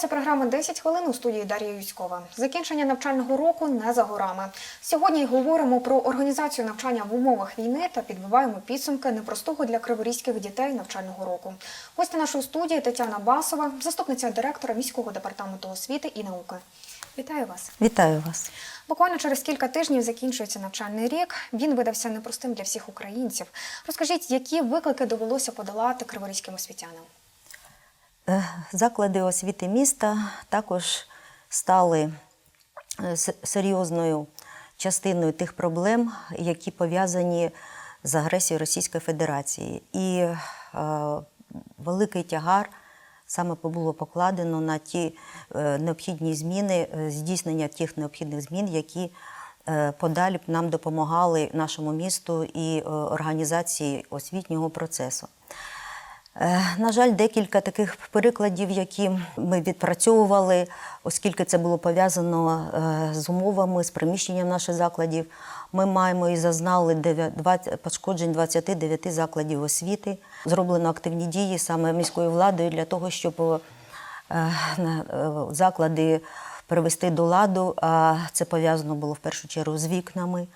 Це програма «10 хвилин у студії Дар'я Юськова. Закінчення навчального року не за горами. Сьогодні говоримо про організацію навчання в умовах війни та підбиваємо підсумки непростого для криворізьких дітей навчального року. Гостя нашої студії Тетяна Басова, заступниця директора міського департаменту освіти і науки. Вітаю вас. Вітаю вас. Буквально через кілька тижнів закінчується навчальний рік. Він видався непростим для всіх українців. Розкажіть, які виклики довелося подолати криворізьким освітянам? Е, Заклади освіти міста також стали е, серйозною частиною тих проблем, які пов'язані з агресією Російської Федерації. І е, великий тягар саме було покладено на ті необхідні зміни, здійснення тих необхідних змін, які подалі б нам допомагали нашому місту і організації освітнього процесу. Е, На жаль, декілька таких прикладів, які ми відпрацьовували, оскільки це було пов'язано е, з умовами, з приміщенням наших закладів. Ми маємо і зазнали дев'я- 20 пошкоджень 29 закладів освіти. Зроблено активні дії саме міською владою для того, щоб е, заклади привести до ладу. А це пов'язано було в першу чергу з вікнами,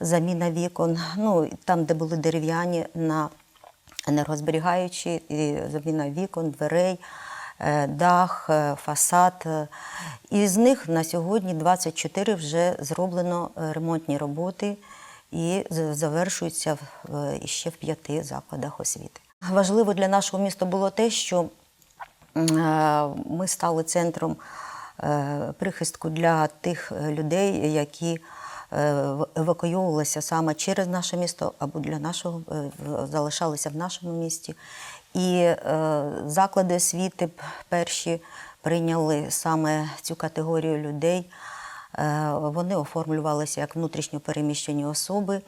заміна вікон. Ну там, де були дерев'яні на енергозберігаючі, заміна вікон, дверей, е, дах, е, фасад. І з них на сьогодні 24 вже зроблено е, ремонтні роботи і завершуються ще в п'яти закладах освіти. Важливо для нашого міста було те, що ми стали центром прихистку для тих людей, які е, евакуйовувалися саме через наше місто або для нашого е, залишалися в нашому місті. І е, заклади освіти перші прийняли саме цю категорію людей. Вони оформлювалися як внутрішньо переміщені особи.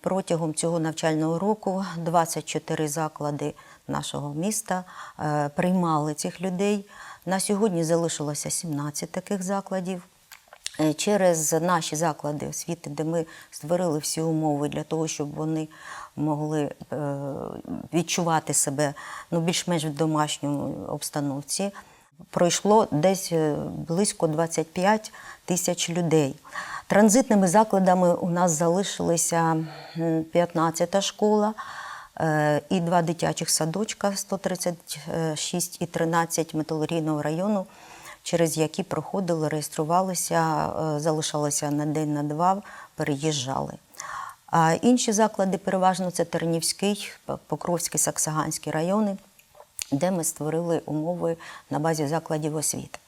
Протягом цього навчального року 24 заклади нашого міста приймали цих людей. На сьогодні залишилося 17 таких закладів. Е, Через наші заклади освіти, де ми створили всі умови для того, щоб вони могли е, відчувати себе ну, більш-менш в домашньому обстановці, пройшло десь е, близько 25 тисяч людей. Транзитними закладами у нас залишилися 15-та школа і два дитячих садочка 136 і 13 металургійного району, через які проходили, реєструвалися, е, залишалися на день, на два, переїжджали. А інші заклади переважно це Тернівський, Покровський, Саксаганський райони, де ми створили умови на базі закладів освіти.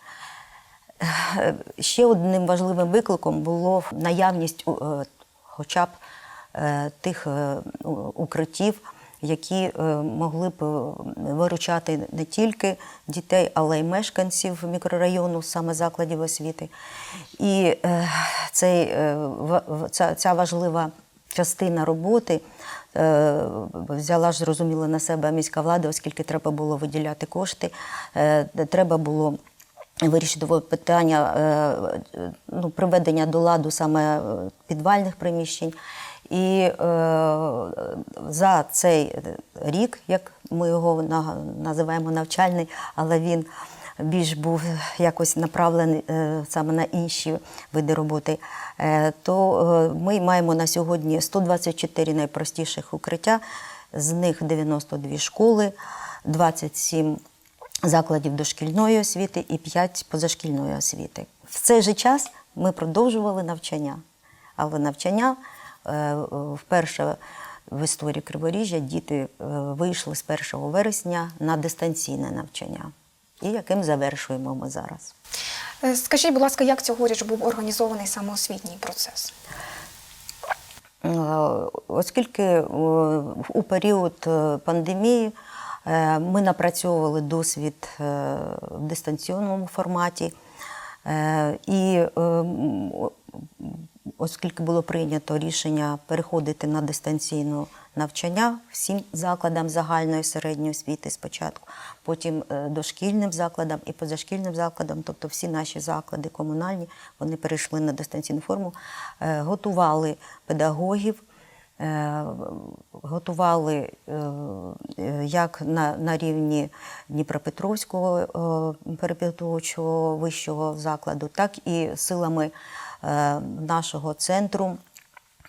Ще одним важливим викликом було наявність е, хоча б е, тих укриттів, які е, могли б е, виручати не тільки дітей, але й мешканців мікрорайону, саме закладів освіти. І е, цей, ця, важлива частина роботи взяла ж зрозуміло на себе міська влада, оскільки треба було виділяти кошти, треба було вирішити питання ну, приведення до ладу саме підвальних приміщень. І е, за цей рік, як ми його називаємо навчальний, але він більш був якось направлений е, саме на інші види роботи, е, то е, ми маємо на сьогодні 124 найпростіших укриття, з них 92 школи, 27 закладів дошкільної освіти і 5 позашкільної освіти. В цей же час ми продовжували навчання. Але навчання вперше в історії Криворіжжя діти е, вийшли з 1 вересня на дистанційне навчання, і яким завершуємо ми зараз. Е, Скажіть, будь ласка, як цьогоріч був організований самоосвітній процес? Е, Оскільки е, у період е, пандемії е, ми напрацьовували досвід е, в дистанційному форматі, е, і е, оскільки було прийнято рішення переходити на дистанційне навчання всім закладам загальної середньої освіти спочатку, потім е, дошкільним закладам і позашкільним закладам, тобто всі наші заклади комунальні, вони перейшли на дистанційну форму, е, готували педагогів Е, Готували як на, на рівні Дніпропетровського перепідготовчого вищого закладу, так і силами нашого центру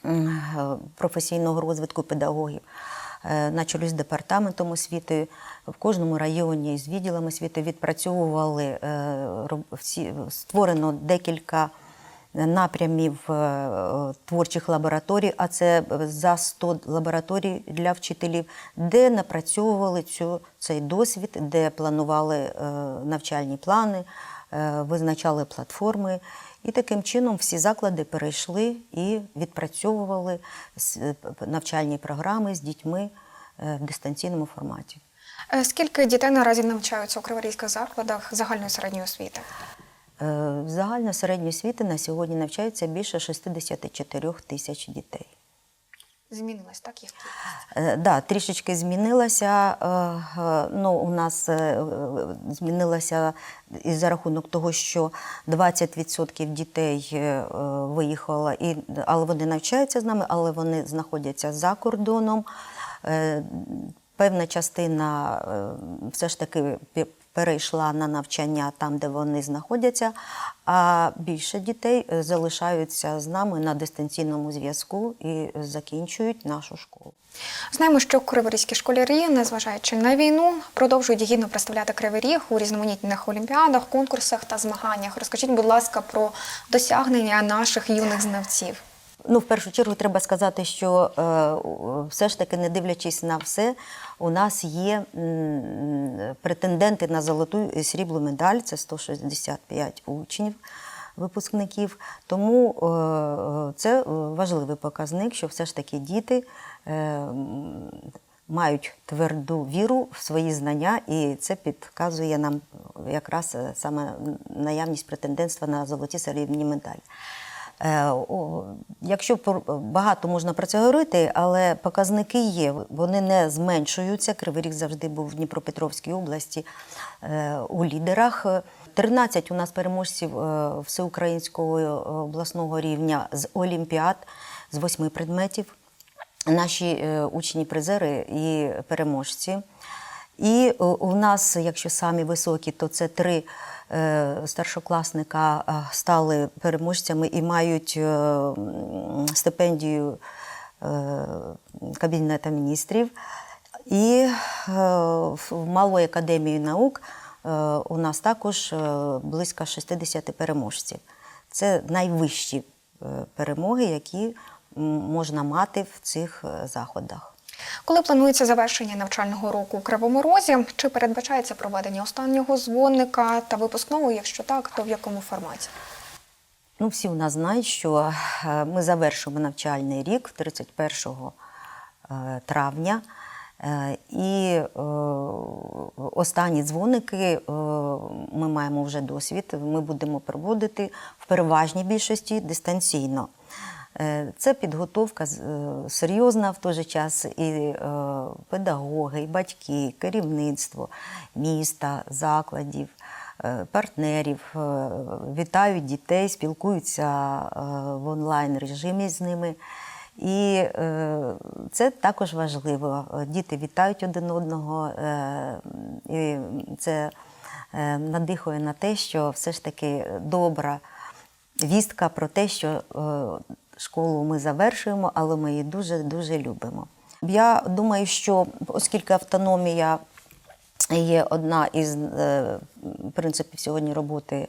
е, професійного розвитку педагогів. Е, На чолі з департаментом освіти в кожному районі з відділами освіти відпрацьовували е, створено декілька напрямів е, творчих лабораторій, а це за 100 лабораторій для вчителів, де напрацьовували цю, цей досвід, де планували е, навчальні плани, е, визначали платформи. І таким чином всі заклади перейшли і відпрацьовували е, навчальні програми з дітьми е, в дистанційному форматі. Е, Скільки дітей наразі навчаються у криворізьких закладах загальної середньої освіти? Е, В загальної середньої освіти на сьогодні навчається більше 64 тисяч дітей. Змінилась так кількість? Е, Да, трішечки змінилася. е, е, Ну, у нас змінилася і за рахунок того, що 20% дітей виїхало, і, але вони навчаються з нами, але вони знаходяться за кордоном. Певна частина все ж таки перейшла на навчання там, де вони знаходяться, а більше дітей е, залишаються з нами на дистанційному зв'язку і закінчують нашу школу. Знаємо, що криворізькі школярі, незважаючи на війну, продовжують гідно представляти Кривий Ріг у різноманітних олімпіадах, конкурсах та змаганнях. Розкажіть, будь ласка, про досягнення наших юних знавців. Ну, в першу чергу треба сказати, що е, все ж таки, не дивлячись на все, у нас є претенденти на золоту і сріблу медаль, це 165 учнів. Випускників, тому е, це важливий показник, що все ж таки діти е, мають тверду віру в свої знання, і це підказує нам якраз саме наявність претендентства на золоті срібні медалі. Е, Якщо багато можна про це говорити, але показники є, вони не зменшуються. Кривий Ріг завжди був в Дніпропетровській області е, у лідерах. 13 у нас переможців е, всеукраїнського обласного рівня з олімпіад з восьми предметів. Наші е, учні призери і переможці. І у нас, якщо самі високі, то це три старшокласника е, стали переможцями і мають е, стипендію е, Кабінету міністрів. І е, в Малої академії наук е, у нас також е, близько 60 переможців. Це найвищі е, перемоги, які можна мати в цих е, заходах. Коли планується завершення навчального року у Кривому Розі, чи передбачається проведення останнього дзвоника та випускного? Якщо так, то в якому форматі? Ну, всі у нас знають, що е, ми завершимо навчальний рік 31 е, травня. Е, І останні дзвоники ми маємо вже досвід. Ми будемо проводити в переважній більшості дистанційно. Е, Це підготовка е, серйозна в той же час і е, педагоги, і батьки, керівництво міста, закладів, партнерів вітають дітей, спілкуються в онлайн режимі з ними. І це також важливо. Діти вітають один одного, і це надихує на те, що все ж таки добра вістка про те, що школу ми завершуємо, але ми її дуже-дуже любимо. Я думаю, що оскільки автономія є одна із е, принципів сьогодні роботи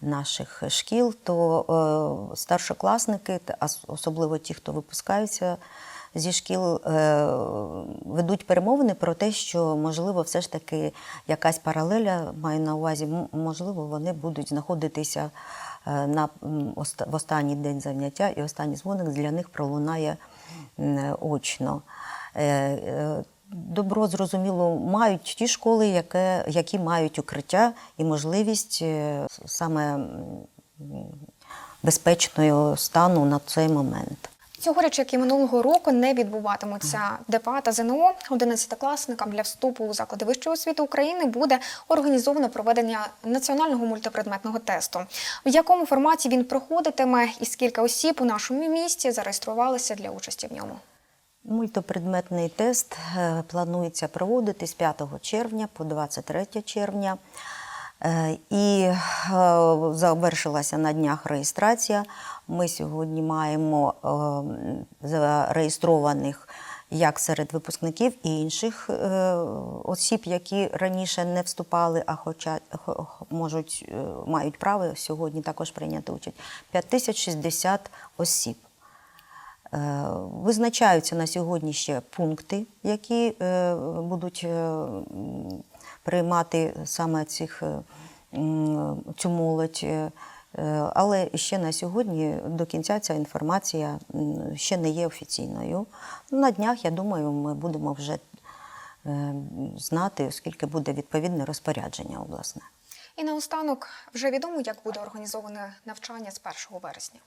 наших шкіл, то е, старшокласники, та особливо ті, хто випускаються зі шкіл, е, ведуть перемовини про те, що можливо все ж таки якась паралеля маю на увазі, можливо, вони будуть знаходитися на в останній день заняття, і останній дзвоник для них пролунає очно. Е, е, Добро, зрозуміло, мають ті школи, яке, які мають укриття і можливість е, саме безпечного стану на цей момент. Цьогоріч, як і минулого року, не відбуватимуться ДПА та ЗНО. 11-класникам для вступу у заклади вищої освіти України буде організовано проведення національного мультипредметного тесту. В якому форматі він проходитиме і скільки осіб у нашому місті зареєструвалися для участі в ньому? Мультипредметний тест е, планується проводити з 5 червня по 23 червня. Е, І е, завершилася на днях реєстрація. Ми сьогодні маємо е, зареєстрованих як серед випускників і інших осіб, які раніше не вступали, а хоча хо- можуть, мають право сьогодні також прийняти участь. 5060 осіб. Е, Визначаються на сьогодні ще пункти, які е, будуть е, приймати саме цих, цю молодь. Але ще на сьогодні до кінця ця інформація ще не є офіційною. На днях, я думаю, ми будемо вже знати, оскільки буде відповідне розпорядження обласне. І наостанок вже відомо, як буде організоване навчання з 1 вересня.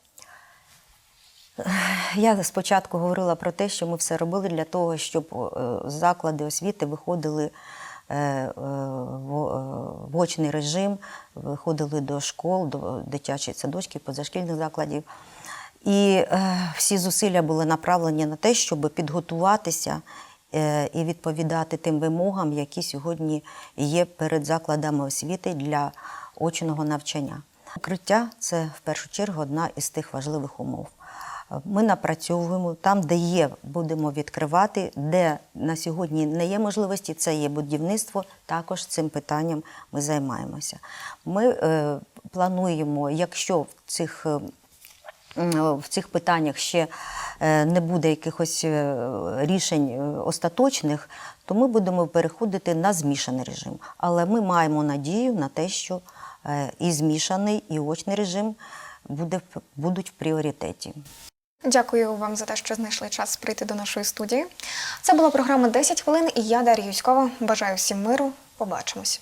Я спочатку говорила про те, що ми все робили для того, щоб е, заклади освіти виходили е, е, в очний режим, виходили до школ, до дитячих садочків, позашкільних закладів. І всі зусилля були направлені на те, щоб підготуватися і відповідати тим вимогам, які сьогодні є перед закладами освіти для очного навчання. Укриття це в першу чергу одна із тих важливих умов. Ми напрацьовуємо там, де є, будемо відкривати, де на сьогодні не є можливості, це є будівництво. Також цим питанням ми займаємося. Ми е, плануємо, якщо в цих е, в цих питаннях ще е, не буде якихось е, рішень е, остаточних, то ми будемо переходити на змішаний режим. Але ми маємо надію на те, що е, і змішаний, і очний режим буде, будуть в пріоритеті. Дякую вам за те, що знайшли час прийти до нашої студії. Це була програма «10 хвилин і я, Дар'я Юськова. Бажаю всім миру. Побачимось.